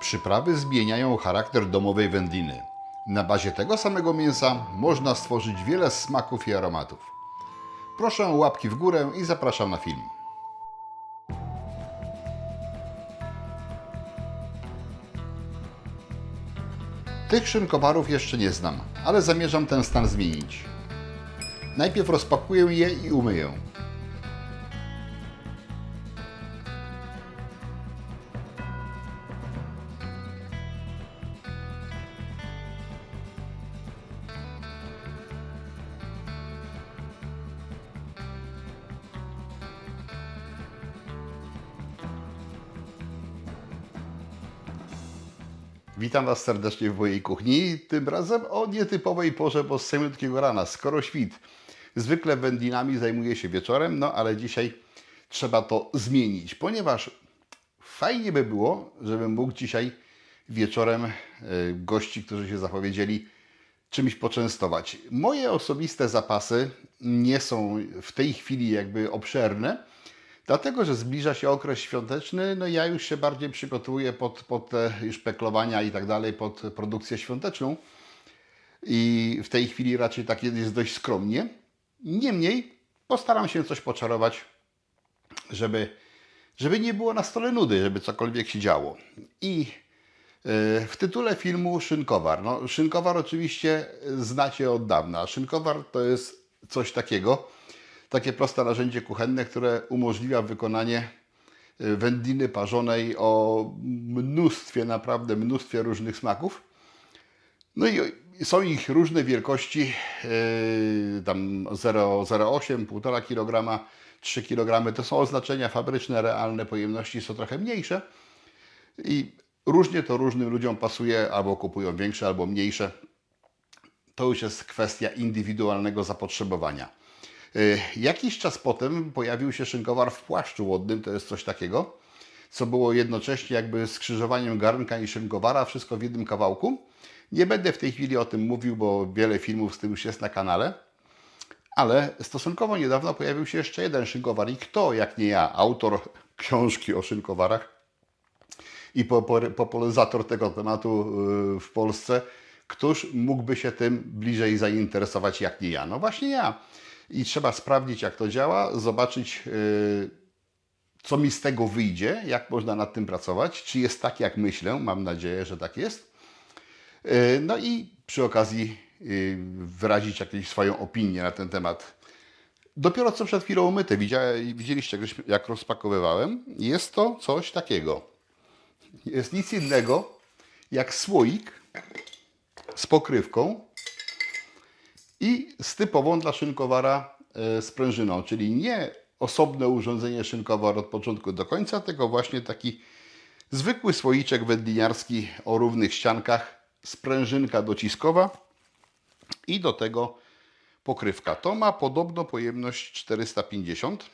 Przyprawy zmieniają charakter domowej wędliny. Na bazie tego samego mięsa można stworzyć wiele smaków i aromatów. Proszę o łapki w górę i zapraszam na film. Tych szynkowarów jeszcze nie znam, ale zamierzam ten stan zmienić. Najpierw rozpakuję je i umyję. Witam Was serdecznie w mojej kuchni. Tym razem o nietypowej porze, bo z samiutkiego rana, skoro świt. Zwykle wędlinami zajmuję się wieczorem, no ale dzisiaj trzeba to zmienić, ponieważ fajnie by było, żebym mógł dzisiaj wieczorem e, gości, którzy się zapowiedzieli, czymś poczęstować. Moje osobiste zapasy nie są w tej chwili jakby obszerne, Dlatego, że zbliża się okres świąteczny, no ja już się bardziej przygotowuję pod, pod te już peklowania i tak dalej, pod produkcję świąteczną. I w tej chwili raczej tak jest dość skromnie. Niemniej postaram się coś poczarować, żeby, żeby nie było na stole nudy, żeby cokolwiek się działo. I e, w tytule filmu Szynkowar. No, szynkowar oczywiście znacie od dawna. Szynkowar to jest coś takiego, takie proste narzędzie kuchenne, które umożliwia wykonanie y, wędliny parzonej o mnóstwie, naprawdę mnóstwie różnych smaków. No i są ich różne wielkości, yy, tam 0,08, 1,5 kg, 3 kg. To są oznaczenia fabryczne, realne pojemności są trochę mniejsze i różnie to różnym ludziom pasuje, albo kupują większe, albo mniejsze. To już jest kwestia indywidualnego zapotrzebowania. Y, Jakiś czas potem pojawił się szynkowar w płaszczu łodnym, to jest coś takiego, co było jednocześnie jakby skrzyżowaniem garnka i szynkowara, wszystko w jednym kawałku. Nie będę w tej chwili o tym mówił, bo wiele filmów z tym już jest na kanale, ale stosunkowo niedawno pojawił się jeszcze jeden szynkowar i kto, jak nie ja, autor książki o szynkowarach i popularyzator tego tematu y, w Polsce, któż mógłby się tym bliżej zainteresować jak nie ja? No właśnie ja. I trzeba sprawdzić, jak to działa, zobaczyć, yy, co mi z tego wyjdzie, jak można nad tym pracować, czy jest tak, jak myślę. Mam nadzieję, że tak jest. Yy, No i przy okazji yy, wyrazić jakąś swoją opinię na ten temat. Dopiero co przed chwilą umyte, widzieliście, jak rozpakowywałem. Jest to coś takiego. Jest nic innego jak słoik z pokrywką i z typową dla szynkowara e, sprężyną, czyli nie osobne urządzenie szynkowar od początku do końca, tylko właśnie taki zwykły słoiczek wędliniarski o równych ściankach, sprężynka dociskowa i do tego pokrywka. To ma podobno pojemność 450.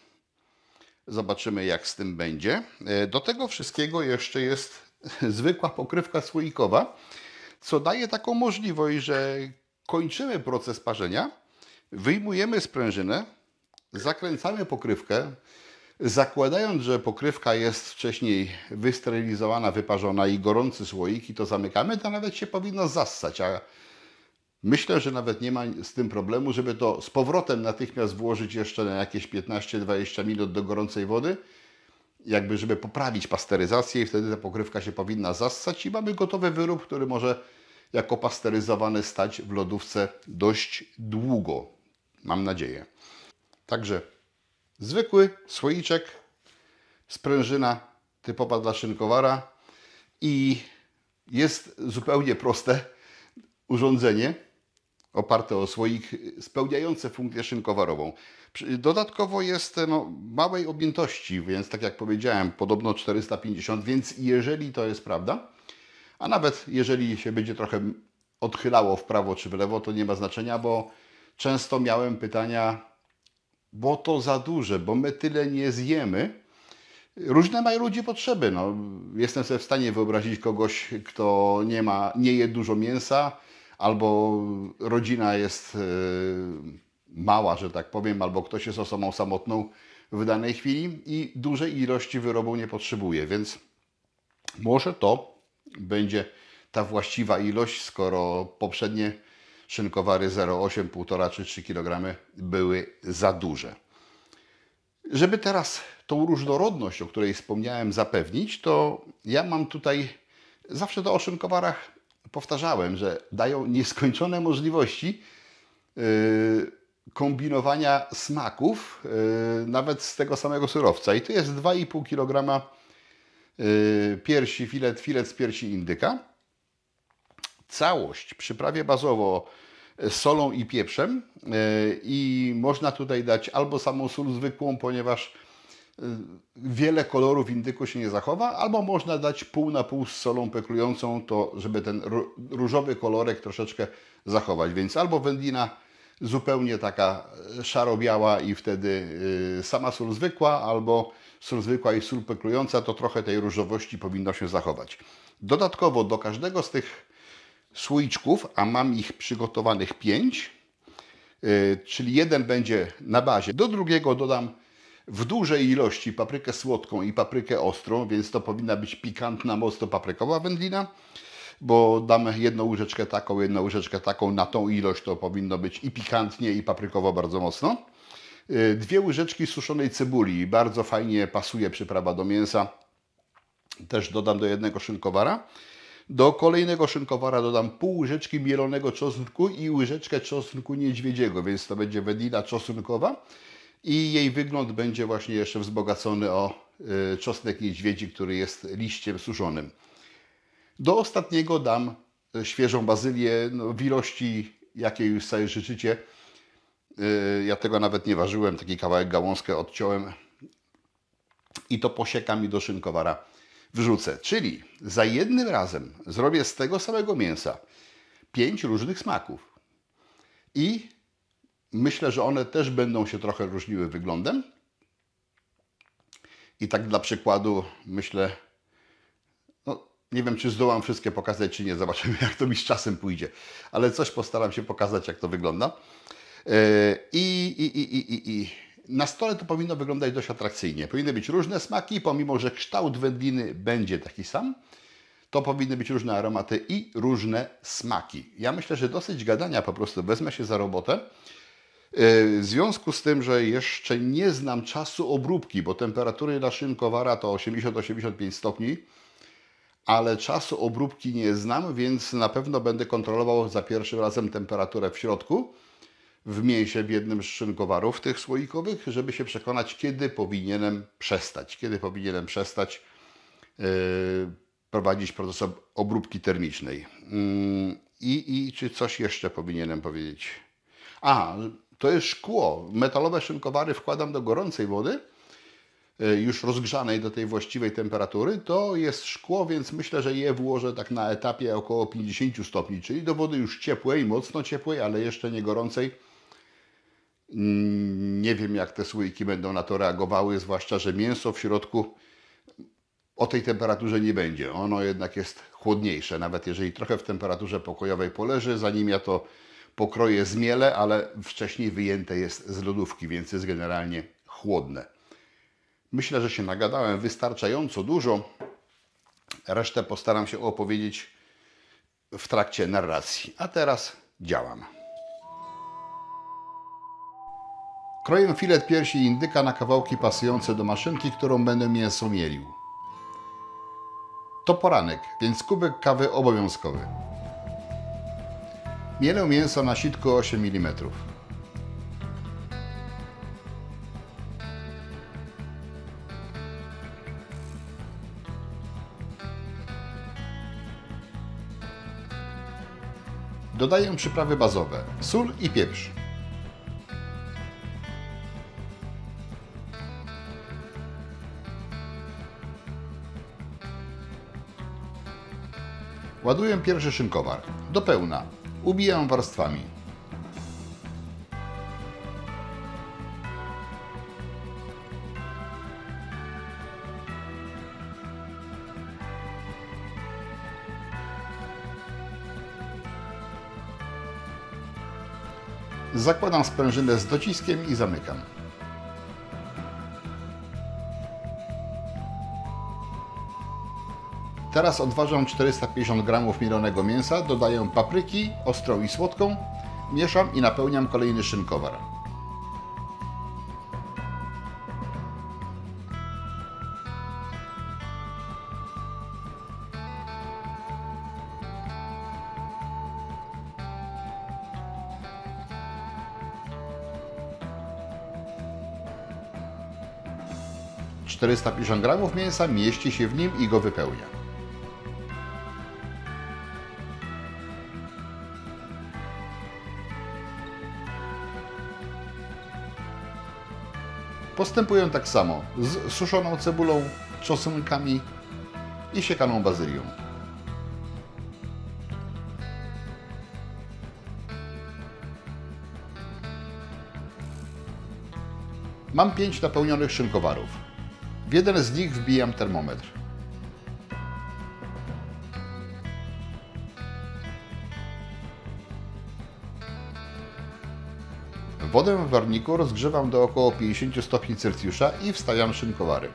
Zobaczymy, jak z tym będzie. E, Do tego wszystkiego jeszcze jest zwykła pokrywka słoikowa, co daje taką możliwość, że kończymy proces parzenia, wyjmujemy sprężynę, zakręcamy pokrywkę, zakładając, że pokrywka jest wcześniej wysterylizowana, wyparzona i gorący słoik i to zamykamy, to nawet się powinno zassać, a Myślę, że nawet nie ma z tym problemu, żeby to z powrotem natychmiast włożyć jeszcze na jakieś 15-20 minut do gorącej wody, jakby żeby poprawić pasteryzację i wtedy ta pokrywka się powinna zassać i mamy gotowy wyrób, który może jako pasteryzowany stać w lodówce dość długo. Mam nadzieję. Także zwykły słoiczek, sprężyna typowa dla szynkowara i jest zupełnie proste urządzenie oparte o słoik spełniające funkcję szynkowarową. Dodatkowo jest no, małej objętości, więc tak jak powiedziałem, podobno 450, więc jeżeli to jest prawda, a nawet jeżeli się będzie trochę odchylało w prawo czy w lewo, to nie ma znaczenia, bo często miałem pytania, bo to za duże, bo my tyle nie zjemy. Różne mają ludzie potrzeby. No, jestem sobie w stanie wyobrazić kogoś, kto nie ma, nie je dużo mięsa, albo rodzina jest e, mała, że tak powiem, albo ktoś jest osobą samotną w danej chwili i dużej ilości wyrobu nie potrzebuje, więc może to będzie ta właściwa ilość, skoro poprzednie szynkowary 0,8, 1,5 czy 3 kg były za duże. Żeby teraz tą różnorodność, o której wspomniałem, zapewnić, to ja mam tutaj, zawsze to o szynkowarach powtarzałem, że dają nieskończone możliwości yy, kombinowania smaków, yy, nawet z tego samego surowca. I tu jest 2,5 kg piersi, filet, filet z piersi indyka. Całość przyprawię bazowo z solą i pieprzem yy, i można tutaj dać albo samą sól zwykłą, ponieważ wiele kolorów indyku się nie zachowa, albo można dać pół na pół z solą peklującą, to żeby ten ró- różowy kolorek troszeczkę zachować. Więc albo wędlina zupełnie taka szaro-biała i wtedy sama sól zwykła, albo sól zwykła i sól peklująca, to trochę tej różowości powinno się zachować. Dodatkowo do każdego z tych słoiczków, a mam ich przygotowanych pięć, yy, czyli jeden będzie na bazie. Do drugiego dodam w dużej ilości paprykę słodką i paprykę ostrą, więc to powinna być pikantna, mocno paprykowa wędlina, bo dam jedną łyżeczkę taką, jedną łyżeczkę taką, na tą ilość to powinno być i pikantnie, i paprykowo bardzo mocno. Yy, Dwie łyżeczki suszonej cebuli, bardzo fajnie pasuje przyprawa do mięsa, też dodam do jednego szynkowara. Do kolejnego szynkowara dodam pół łyżeczki mielonego czosnku i łyżeczkę czosnku niedźwiedziego, więc to będzie wędlina czosnkowa i jej wygląd będzie właśnie jeszcze wzbogacony o y, czosnek niedźwiedzi, który jest liściem suszonym. Do ostatniego dam y, świeżą bazylię no, w ilości, jakiej już sobie życzycie. Y, Ja tego nawet nie ważyłem, taki kawałek gałązkę odciąłem i to posiekam i do szynkowara wrzucę. Czyli za jednym razem zrobię z tego samego mięsa pięć różnych smaków. I myślę, że one też będą się trochę różniły wyglądem. I tak dla przykładu myślę, no nie wiem czy zdołam wszystkie pokazać, czy nie. Zobaczymy jak to mi z czasem pójdzie. Ale coś postaram się pokazać, jak to wygląda. Yy, I, i, i, i, i, na stole to powinno wyglądać dość atrakcyjnie. Powinny być różne smaki, pomimo że kształt wędliny będzie taki sam, to powinny być różne aromaty i różne smaki. Ja myślę, że dosyć gadania po prostu wezmę się za robotę. Yy, W związku z tym, że jeszcze nie znam czasu obróbki, bo temperatury na szynkowara to 80-85 stopni, ale czasu obróbki nie znam, więc na pewno będę kontrolował za pierwszym razem temperaturę w środku, w mięsie w jednym z szynkowarów tych słoikowych, żeby się przekonać, kiedy powinienem przestać. Kiedy powinienem przestać yy, prowadzić proces ob- obróbki termicznej. Yy, I, czy coś jeszcze powinienem powiedzieć? A, to jest szkło. Metalowe szynkowary wkładam do gorącej wody, y, już rozgrzanej do tej właściwej temperatury. To jest szkło, więc myślę, że je włożę tak na etapie około 50 stopni, czyli do wody już ciepłej, mocno ciepłej, ale jeszcze nie gorącej. Nie wiem, jak te słoiki będą na to reagowały, zwłaszcza, że mięso w środku o tej temperaturze nie będzie. Ono jednak jest chłodniejsze, nawet jeżeli trochę w temperaturze pokojowej poleży, zanim ja to pokroję zmielę, ale wcześniej wyjęte jest z lodówki, więc jest generalnie chłodne. Myślę, że się nagadałem wystarczająco dużo. Resztę postaram się opowiedzieć w trakcie narracji. A teraz działam. Kroję filet piersi indyka na kawałki pasujące do maszynki, którą będę mięso mielił. To poranek, więc kubek kawy obowiązkowy. Mielę mięso na sitku 8 mm. Dodaję przyprawy bazowe: sól i pieprz. Ładuję pierwszy szynkowar. Do pełna. Ubijam warstwami. Zakładam sprężynę z dociskiem i zamykam. Teraz odważam 450 g mielonego mięsa, dodaję papryki, ostrą i słodką, mieszam i napełniam kolejny szynkowar. Czterysta pięćdziesiąt gramów mięsa mieści się w nim i go wypełnia. Postępuję tak samo z suszoną cebulą, czosnkami i siekaną bazylią. Mam pięć napełnionych szynkowarów. W jeden z nich wbijam termometr. Wodę w warniku rozgrzewam do około 50 stopni Celsjusza i wstawiam szynkowary.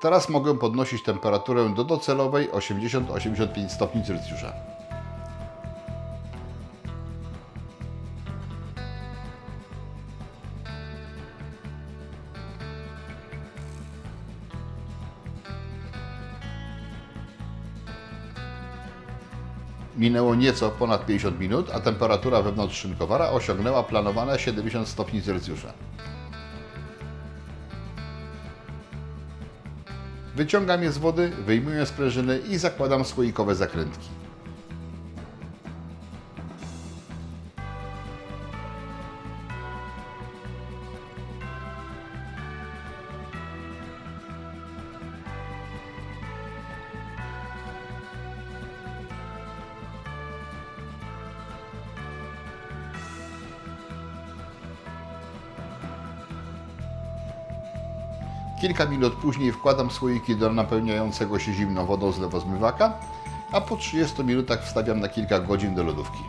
Teraz mogę podnosić temperaturę do docelowej 80-85 stopni Celsjusza. Minęło nieco ponad 50 minut, a temperatura wewnątrz szynkowara osiągnęła planowane 70 stopni Celsjusza. Wyciągam je z wody, wyjmuję sprężyny i zakładam słoikowe zakrętki. Kilka minut później wkładam słoiki do napełniającego się zimną wodą z lewozmywaka, a po 30 minutach wstawiam na kilka godzin do lodówki.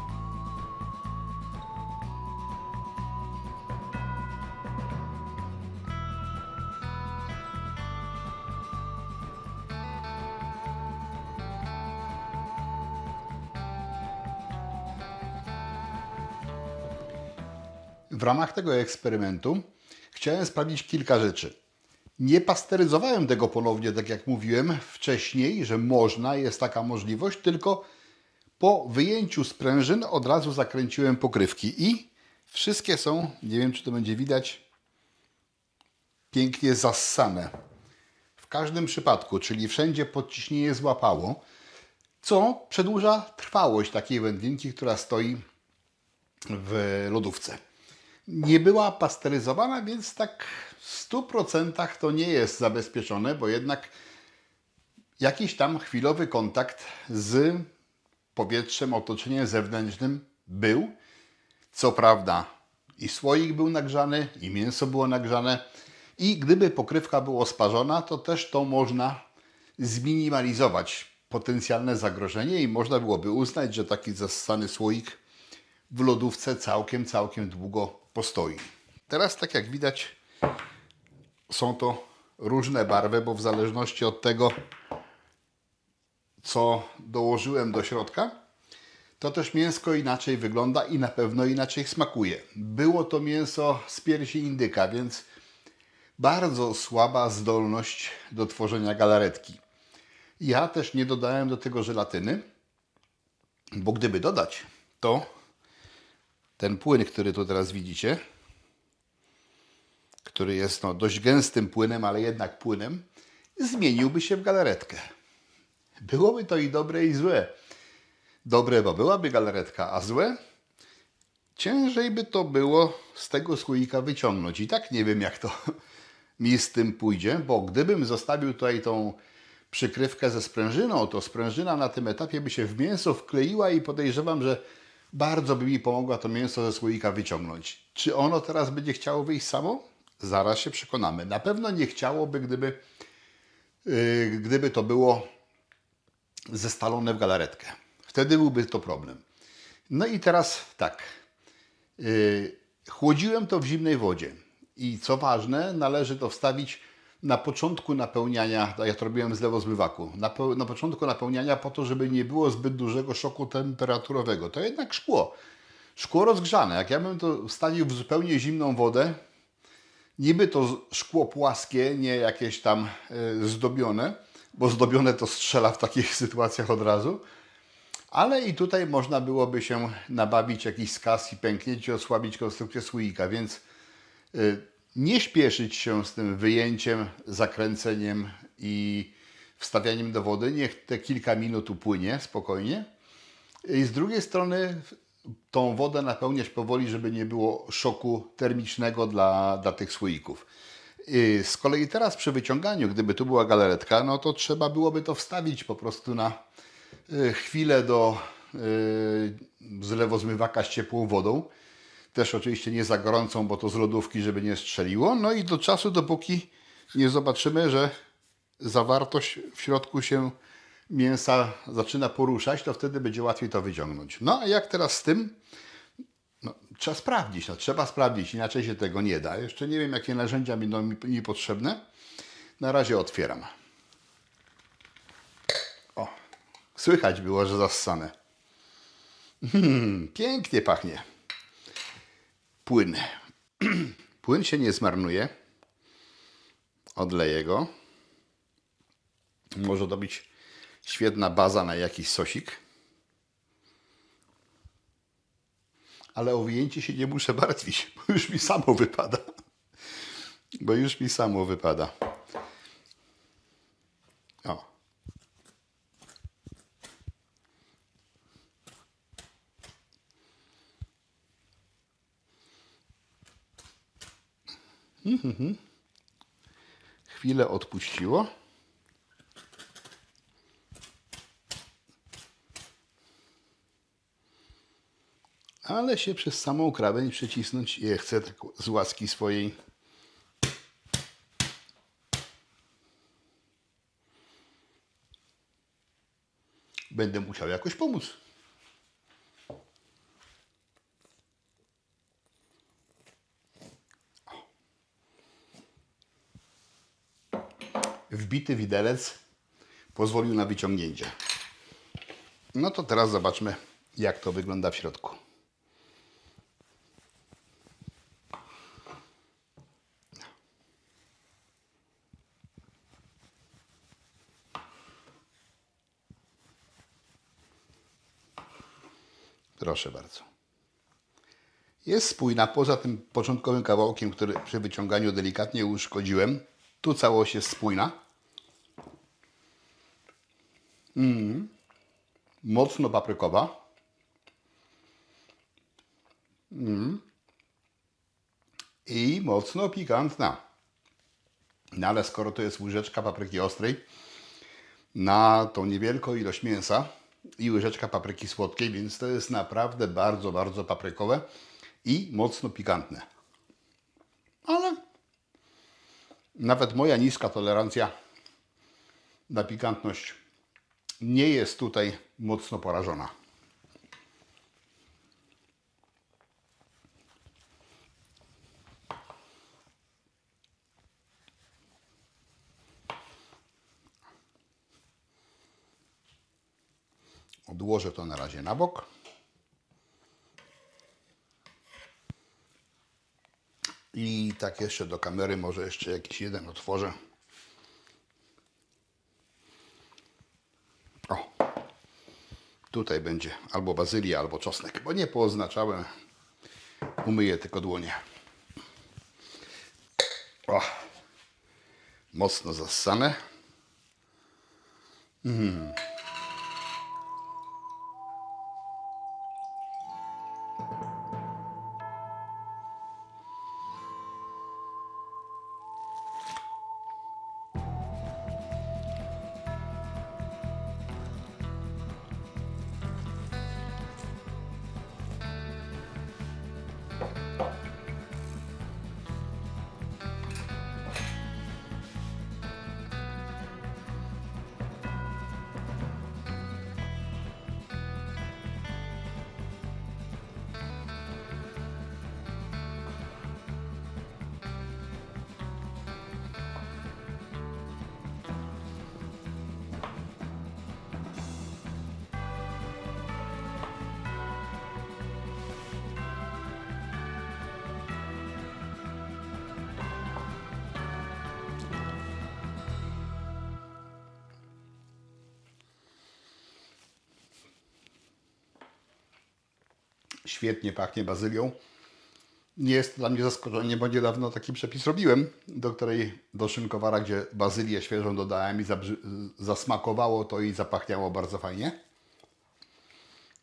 W ramach tego eksperymentu chciałem sprawdzić kilka rzeczy. Nie pasteryzowałem tego ponownie, tak jak mówiłem wcześniej, że można, jest taka możliwość, tylko po wyjęciu sprężyn od razu zakręciłem pokrywki i wszystkie są, nie wiem czy to będzie widać, pięknie zassane. W każdym przypadku, czyli wszędzie podciśnienie złapało, co przedłuża trwałość takiej wędlinki, która stoi w lodówce. Nie była pasteryzowana, więc tak w 100% to nie jest zabezpieczone, bo jednak jakiś tam chwilowy kontakt z powietrzem, otoczeniem zewnętrznym był. Co prawda i słoik był nagrzany, i mięso było nagrzane, i gdyby pokrywka była sparzona, to też to można zminimalizować potencjalne zagrożenie i można byłoby uznać, że taki zassany słoik w lodówce całkiem, całkiem długo postoi. Teraz, tak jak widać, są to różne barwy, bo w zależności od tego, co dołożyłem do środka, to też mięsko inaczej wygląda i na pewno inaczej smakuje. Było to mięso z piersi indyka, więc bardzo słaba zdolność do tworzenia galaretki. Ja też nie dodałem do tego żelatyny, bo gdyby dodać, to ten płyn, który tu teraz widzicie, który jest no, dość gęstym płynem, ale jednak płynem, zmieniłby się w galaretkę. Byłoby to i dobre, i złe. Dobre, bo byłaby galaretka, a złe? Ciężej by to było z tego słoika wyciągnąć. I tak nie wiem, jak to mi z tym pójdzie, bo gdybym zostawił tutaj tą przykrywkę ze sprężyną, to sprężyna na tym etapie by się w mięso wkleiła i podejrzewam, że bardzo by mi pomogła to mięso ze słoika wyciągnąć. Czy ono teraz będzie chciało wyjść samo? Zaraz się przekonamy. Na pewno nie chciałoby, gdyby yy, gdyby to było zestalone w galaretkę. Wtedy byłby to problem. No i teraz tak. Yy, chłodziłem to w zimnej wodzie. I co ważne, należy to wstawić na początku napełniania, tak ja to robiłem z lewozmywaku, na, na początku napełniania po to, żeby nie było zbyt dużego szoku temperaturowego. To jednak szkło. Szkło rozgrzane. Jak ja bym to wstawił w zupełnie zimną wodę, niby to szkło płaskie, nie jakieś tam e, zdobione, bo zdobione to strzela w takich sytuacjach od razu, ale i tutaj można byłoby się nabawić jakiś skaz i pęknięć i osłabić konstrukcję słoika, więc y, nie śpieszyć się z tym wyjęciem, zakręceniem i wstawianiem do wody. Niech te kilka minut upłynie spokojnie. I z drugiej strony tą wodę napełniać powoli, żeby nie było szoku termicznego dla, dla tych słoików. Z kolei teraz przy wyciąganiu, gdyby tu była galaretka, no to trzeba byłoby to wstawić po prostu na y, chwilę do y, zlewozmywaka z ciepłą wodą. Też oczywiście nie za gorącą, bo to z lodówki, żeby nie strzeliło. No i do czasu, dopóki nie zobaczymy, że zawartość w środku się mięsa zaczyna poruszać, to wtedy będzie łatwiej to wyciągnąć. No a jak teraz z tym? No, trzeba sprawdzić, no, trzeba sprawdzić, inaczej się tego nie da. Jeszcze nie wiem, jakie narzędzia będą mi, mi potrzebne. Na razie otwieram. O, słychać było, że zassane. Hmm, pięknie pachnie. Płyn. Płyn się nie zmarnuje. Odleję go. Może to być świetna baza na jakiś sosik. Ale o wyjęcie się nie muszę martwić, bo już mi samo wypada. Bo już mi samo wypada. Mhm. Chwilę odpuściło. ale się przez samą krawędź przecisnąć nie chcę tak z łaski swojej. Będę musiał jakoś pomóc. Wbity widelec pozwolił na wyciągnięcie. No to teraz zobaczmy, jak to wygląda w środku. Proszę bardzo. Jest spójna, poza tym początkowym kawałkiem, który przy wyciąganiu delikatnie uszkodziłem. Tu całość jest spójna. Mm. Mocno paprykowa. Mm. I mocno pikantna. No ale skoro to jest łyżeczka papryki ostrej, na tą niewielką ilość mięsa i łyżeczka papryki słodkiej, więc to jest naprawdę bardzo, bardzo paprykowe i mocno pikantne. Ale nawet moja niska tolerancja na pikantność nie jest tutaj mocno porażona. Odłożę to na razie na bok. I tak jeszcze do kamery może jeszcze jakiś jeden otworzę. O. Tutaj będzie albo bazylia, albo czosnek, bo nie pooznaczałem. Umyję tylko dłonie. O. Mocno zassane. Świetnie pachnie bazylią. Nie jest dla mnie zaskoczeniem, bo niedawno taki przepis robiłem, do której do szynkowara, gdzie bazylię świeżą dodałem i zasmakowało to i zapachniało bardzo fajnie.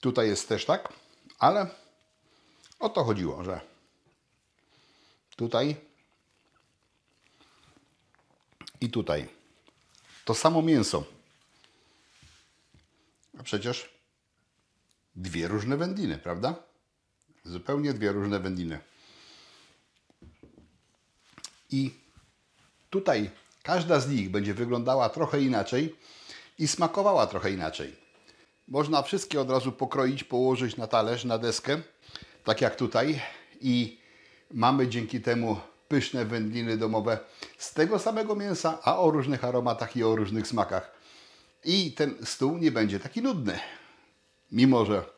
Tutaj jest też tak, ale o to chodziło, że tutaj i tutaj to samo mięso. A przecież dwie różne wędliny, prawda? Zupełnie dwie różne wędliny. I tutaj każda z nich będzie wyglądała trochę inaczej i smakowała trochę inaczej. Można wszystkie od razu pokroić, położyć na talerz, na deskę, tak jak tutaj i mamy dzięki temu pyszne wędliny domowe z tego samego mięsa, a o różnych aromatach i o różnych smakach. I ten stół nie będzie taki nudny. Mimo, że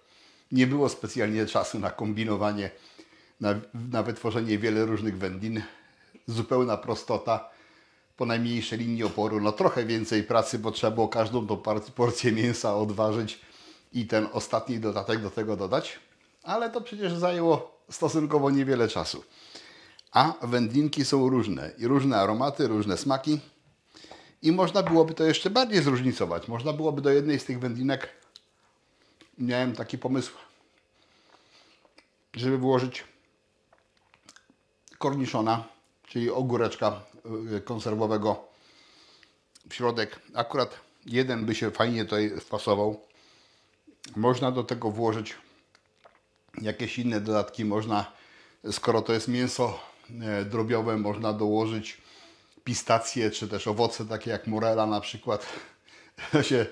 nie było specjalnie czasu na kombinowanie, na, na wytworzenie wiele różnych wędlin, zupełna prostota, po najmniejszej linii oporu, no trochę więcej pracy, bo trzeba było każdą tą porcję mięsa odważyć i ten ostatni dodatek do tego dodać, ale to przecież zajęło stosunkowo niewiele czasu. A wędlinki są różne i różne aromaty, różne smaki i można byłoby to jeszcze bardziej zróżnicować. Można byłoby do jednej z tych wędlinek, miałem taki pomysł, żeby włożyć korniszona, czyli ogóreczka y, konserwowego w środek. Akurat jeden by się fajnie tutaj wpasował. Można do tego włożyć jakieś inne dodatki. Można, skoro to jest mięso e, drobiowe, można dołożyć pistacje, czy też owoce takie jak morela na przykład. To się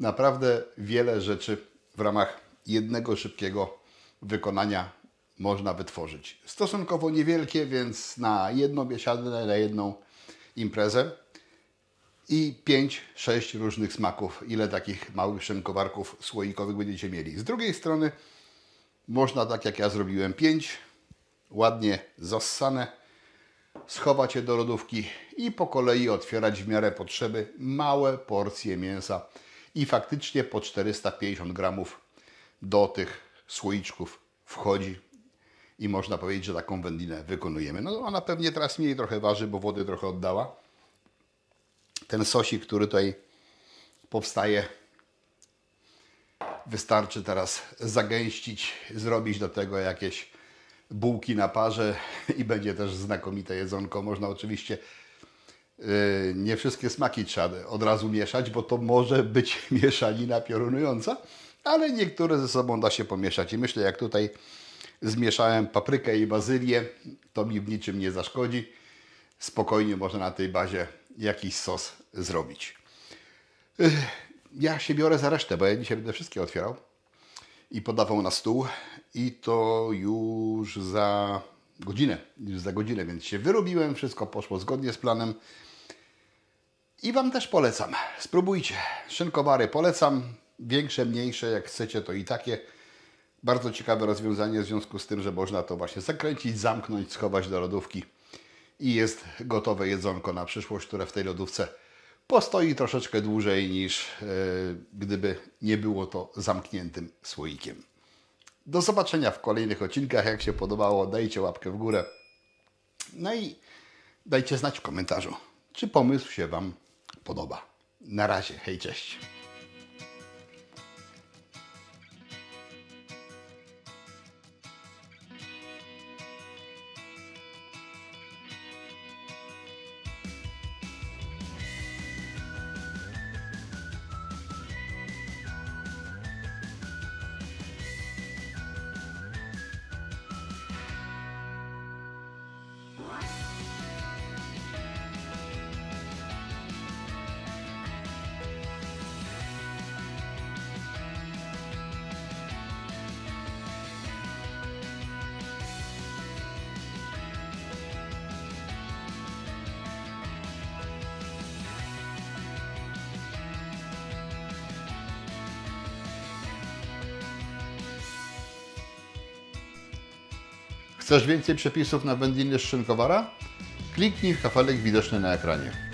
naprawdę wiele rzeczy w ramach jednego szybkiego wykonania można wytworzyć. Stosunkowo niewielkie, więc na jedną biesiadę, na jedną imprezę i 5-6 różnych smaków. Ile takich małych szynkowarków słoikowych będziecie mieli. Z drugiej strony można, tak jak ja zrobiłem, 5 ładnie zassane, schować je do lodówki i po kolei otwierać w miarę potrzeby małe porcje mięsa i faktycznie po 450 gramów do tych słoiczków wchodzi i można powiedzieć, że taką wędlinę wykonujemy. No ona pewnie teraz mniej trochę waży, bo wody trochę oddała. Ten sosik, który tutaj powstaje, wystarczy teraz zagęścić, zrobić do tego jakieś bułki na parze i będzie też znakomite jedzonko. Można oczywiście nie wszystkie smaki trzeba od razu mieszać, bo to może być mieszanina piorunująca, ale niektóre ze sobą da się pomieszać. I myślę, jak tutaj zmieszałem paprykę i bazylię, to mi w niczym nie zaszkodzi. Spokojnie można na tej bazie jakiś sos zrobić. Ech, Ja się biorę za resztę, bo ja dzisiaj będę wszystkie otwierał i podawał na stół i to już za godzinę, już za godzinę, więc się wyrobiłem, wszystko poszło zgodnie z planem i Wam też polecam. Spróbujcie. Szynkowary polecam, większe, mniejsze, jak chcecie to i takie. Bardzo ciekawe rozwiązanie w związku z tym, że można to właśnie zakręcić, zamknąć, schować do lodówki i jest gotowe jedzonko na przyszłość, które w tej lodówce postoi troszeczkę dłużej niż e, gdyby nie było to zamkniętym słoikiem. Do zobaczenia w kolejnych odcinkach. Jak się podobało, dajcie łapkę w górę. No i dajcie znać w komentarzu, czy pomysł się Wam podoba. Na razie, hej, cześć. Chcesz więcej przepisów na wędliny z szynkowara? Kliknij w kafelek widoczny na ekranie.